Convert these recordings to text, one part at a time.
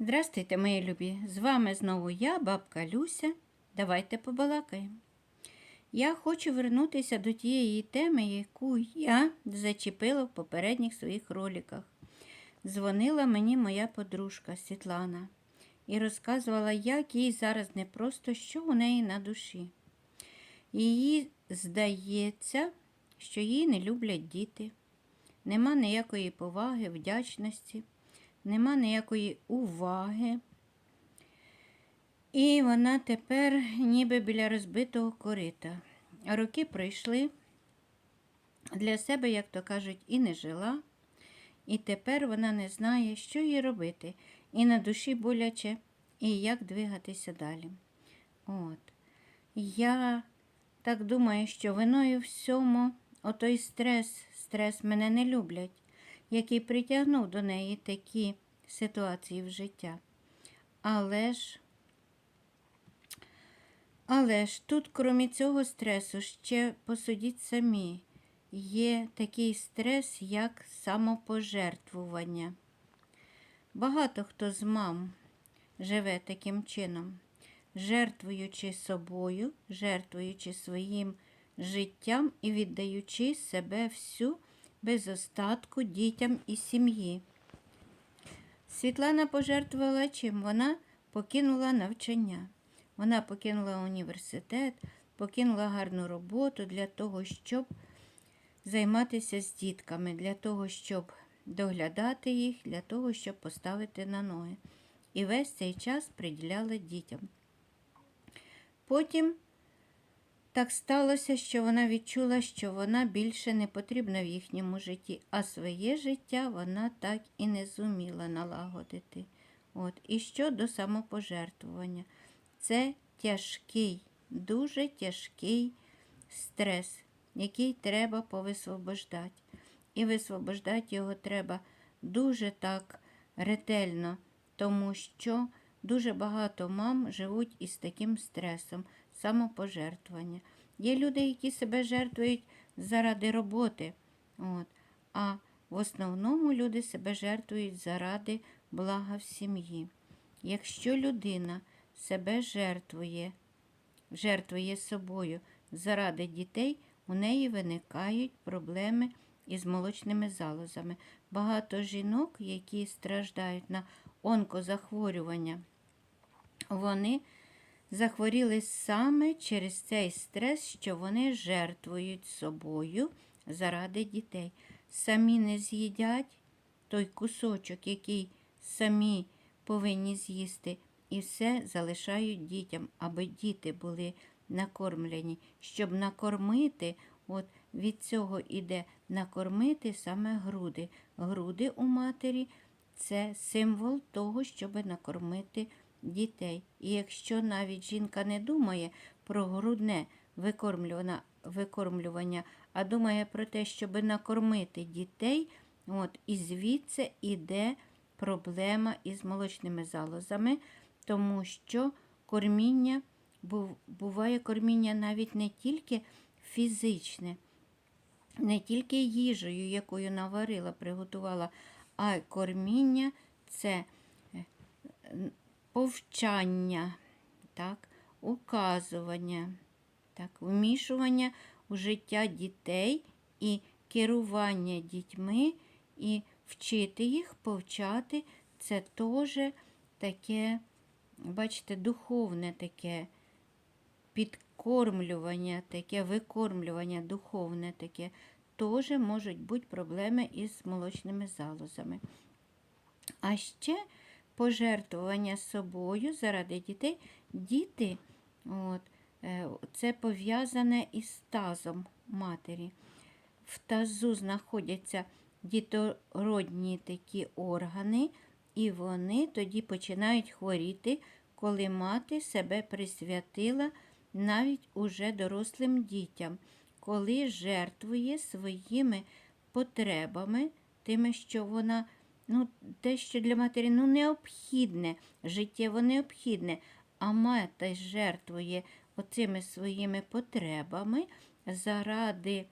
Здрастуйте, мої любі! З вами знову я, бабка Люся. Давайте побалакаємо. Я хочу вернутися до тієї теми, яку я зачепила в попередніх своїх роликах. Дзвонила мені моя подружка Світлана і розказувала, як їй зараз непросто, що у неї на душі. Їй здається, що її не люблять діти, нема ніякої поваги, вдячності нема ніякої уваги. І вона тепер ніби біля розбитого корита. Роки пройшли, для себе, як то кажуть, і не жила, і тепер вона не знає, що їй робити, і на душі боляче, і як двигатися далі. От. Я так думаю, що виною всьому отой стрес, стрес мене не люблять який притягнув до неї такі ситуації в життя. Але ж, але ж тут, крім цього стресу, ще посудіть самі, є такий стрес, як самопожертвування. Багато хто з мам живе таким чином, жертвуючи собою, жертвуючи своїм життям і віддаючи себе всю без остатку дітям і сім'ї. Світлана пожертвувала чим? Вона покинула навчання. Вона покинула університет, покинула гарну роботу для того, щоб займатися з дітками, для того, щоб доглядати їх, для того, щоб поставити на ноги. І весь цей час приділяла дітям. Потім так сталося, що вона відчула, що вона більше не потрібна в їхньому житті, а своє життя вона так і не зуміла налагодити. От. І що до самопожертвування? Це тяжкий, дуже тяжкий стрес, який треба повисвобождати. І висвобождати його треба дуже так ретельно, тому що дуже багато мам живуть із таким стресом самопожертвування. Є люди, які себе жертвують заради роботи. От. А в основному люди себе жертвують заради блага в сім'ї. Якщо людина себе жертвує, жертвує собою заради дітей, у неї виникають проблеми із молочними залозами. Багато жінок, які страждають на онкозахворювання, вони захворіли саме через цей стрес, що вони жертвують собою заради дітей. Самі не з'їдять той кусочок, який самі повинні з'їсти, і все залишають дітям, аби діти були накормлені. Щоб накормити, от від цього іде накормити саме груди. Груди у матері це символ того, щоб накормити дітей. І якщо навіть жінка не думає про грудне викормлювання, а думає про те, щоб накормити дітей, от, і звідси йде проблема із молочними залозами, тому що корміння буває корміння навіть не тільки фізичне, не тільки їжею, якою наварила, приготувала, а корміння це е, повчання, так, указування, так, вмішування у життя дітей і керування дітьми, і вчити їх, повчати це теж таке, бачите, духовне таке підкормлювання, таке викормлювання, духовне таке, теж можуть бути проблеми із молочними залозами. А ще пожертвування собою заради дітей. Діти, от, е, це пов'язане із тазом матері. В тазу знаходяться дітородні такі органи, і вони тоді починають хворіти, коли мати себе присвятила навіть уже дорослим дітям, коли жертвує своїми потребами, тими, що вона ну, те, що для матері ну, необхідне, життєво необхідне, а мати жертвує оцими своїми потребами заради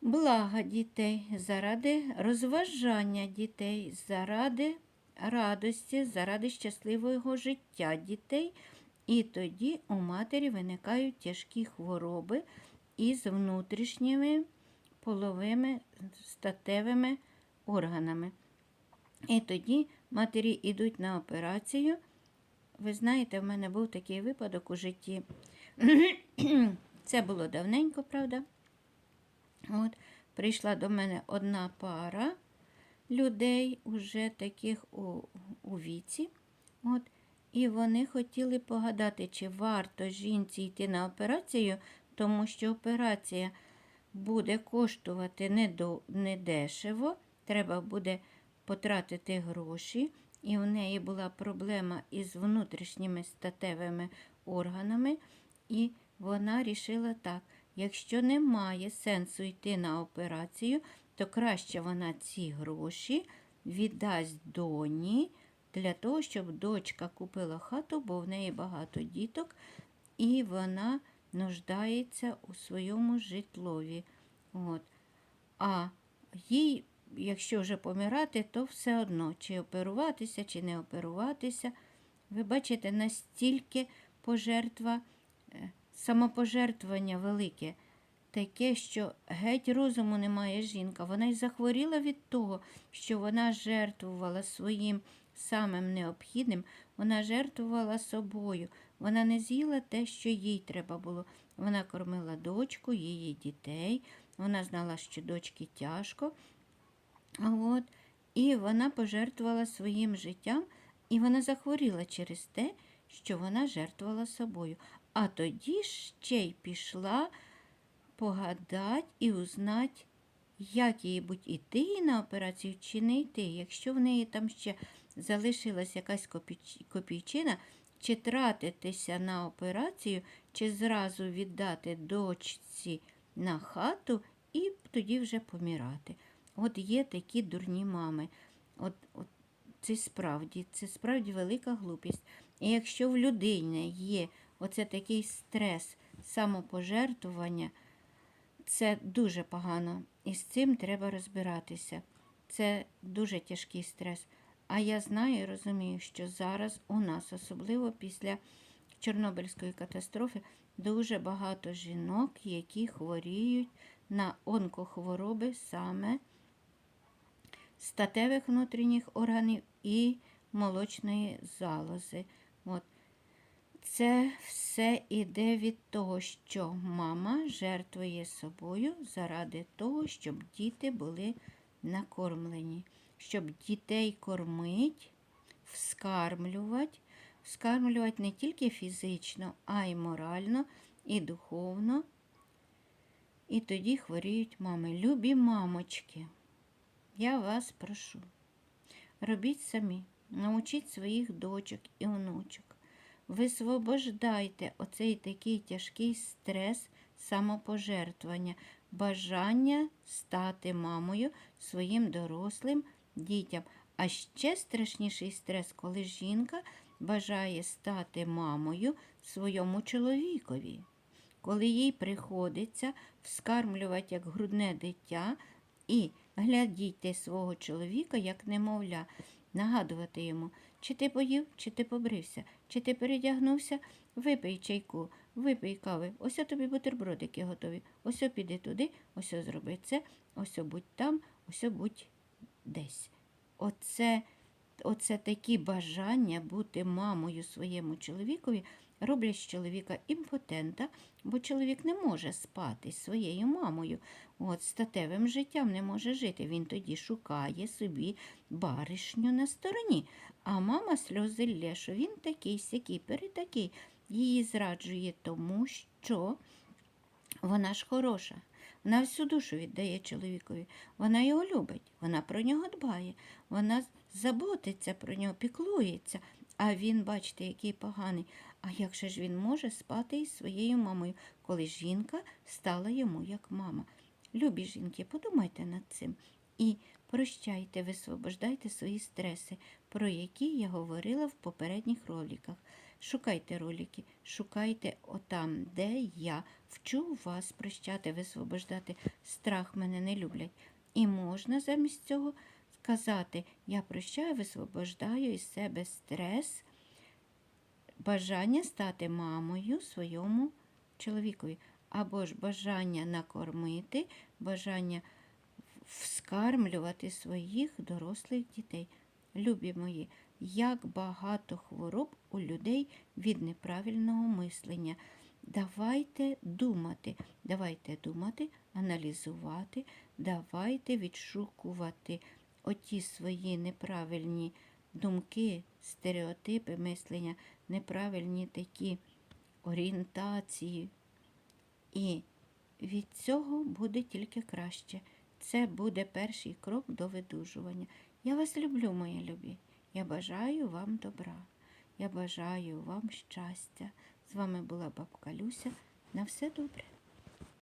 блага дітей, заради розважання дітей, заради радості, заради щасливого життя дітей. І тоді у матері виникають тяжкі хвороби із внутрішніми половими статевими органами. І тоді матері йдуть на операцію. Ви знаєте, в мене був такий випадок у житті. Це було давненько, правда? От, прийшла до мене одна пара людей, уже таких у, у віці. От, і вони хотіли погадати, чи варто жінці йти на операцію, тому що операція буде коштувати недешево, треба буде потратити гроші. І у неї була проблема із внутрішніми статевими органами, і вона рішила так: якщо немає сенсу йти на операцію, то краще вона ці гроші віддасть доні для того, щоб дочка купила хату, бо в неї багато діток, і вона нуждається у своєму житлові. От. А їй, якщо вже помирати, то все одно, чи оперуватися, чи не оперуватися. Ви бачите, настільки пожертва, е, самопожертвування велике, таке, що геть розуму немає жінка. Вона й захворіла від того, що вона жертвувала своїм самим необхідним, вона жертвувала собою. Вона не з'їла те, що їй треба було. Вона кормила дочку, її дітей. Вона знала, що дочки тяжко. От. І вона пожертвувала своїм життям, і вона захворіла через те, що вона жертвувала собою. А тоді ще й пішла погадати і узнати, як їй будь іти на операцію чи не йти. Якщо в неї там ще залишилась якась копійчина, чи тратитися на операцію, чи зразу віддати дочці на хату і тоді вже помирати. От є такі дурні мами. От, от це справді, це справді велика глупість. І якщо в людини є оце такий стрес самопожертвування, це дуже погано. І з цим треба розбиратися. Це дуже тяжкий стрес. А я знаю і розумію, що зараз у нас, особливо після Чорнобильської катастрофи, дуже багато жінок, які хворіють на онкохвороби саме статевих внутрішніх органів і молочної залози. От. Це все іде від того, що мама жертвує собою заради того, щоб діти були накормлені, щоб дітей кормить, вскармлювати, вскармлювати не тільки фізично, а й морально і духовно. І тоді хворіють мами. Любі мамочки, я вас прошу, робіть самі, научіть своїх дочок і онучок. Висвобождайте оцей такий тяжкий стрес самопожертвування, бажання стати мамою своїм дорослим дітям. А ще страшніший стрес, коли жінка бажає стати мамою своєму чоловікові, коли їй приходиться вскармлювати як грудне дитя і глядіти свого чоловіка як немовля, нагадувати йому, чи ти поїв, чи ти побрився, чи ти передягнувся, випий чайку, випий кави, ось тобі бутербродики готові, ось піди туди, ось зроби це, ось будь там, ось будь десь. Оце, оце такі бажання бути мамою своєму чоловікові роблять з чоловіка імпотента, бо чоловік не може спати з своєю мамою. От статевим життям не може жити. Він тоді шукає собі баришню на стороні. А мама сльози лє, що він такий, сякий, перетакий. Її зраджує тому, що вона ж хороша. Вона всю душу віддає чоловікові. Вона його любить, вона про нього дбає, вона заботиться про нього, піклується. А він, бачите, який поганий. А як же ж він може спати із своєю мамою, коли жінка стала йому як мама? Любі жінки, подумайте над цим і прощайте, висвобождайте свої стреси, про які я говорила в попередніх роликах. Шукайте ролики, шукайте отам, де я вчу вас прощати, висвобождати. Страх мене не люблять. І можна замість цього сказати: Я прощаю, висвобождаю із себе стрес, бажання стати мамою своєму чоловікові, або ж бажання накормити, бажання вскармлювати своїх дорослих дітей. Любі мої, як багато хвороб у людей від неправильного мислення. Давайте думати, давайте думати, аналізувати, давайте відшукувати оті свої неправильні думки, стереотипи мислення, неправильні такі орієнтації. І від цього буде тільки краще. Це буде перший крок до видужування. Я вас люблю, мої любі. Я бажаю вам добра. Я бажаю вам щастя. З вами була бабка Люся. На все добре.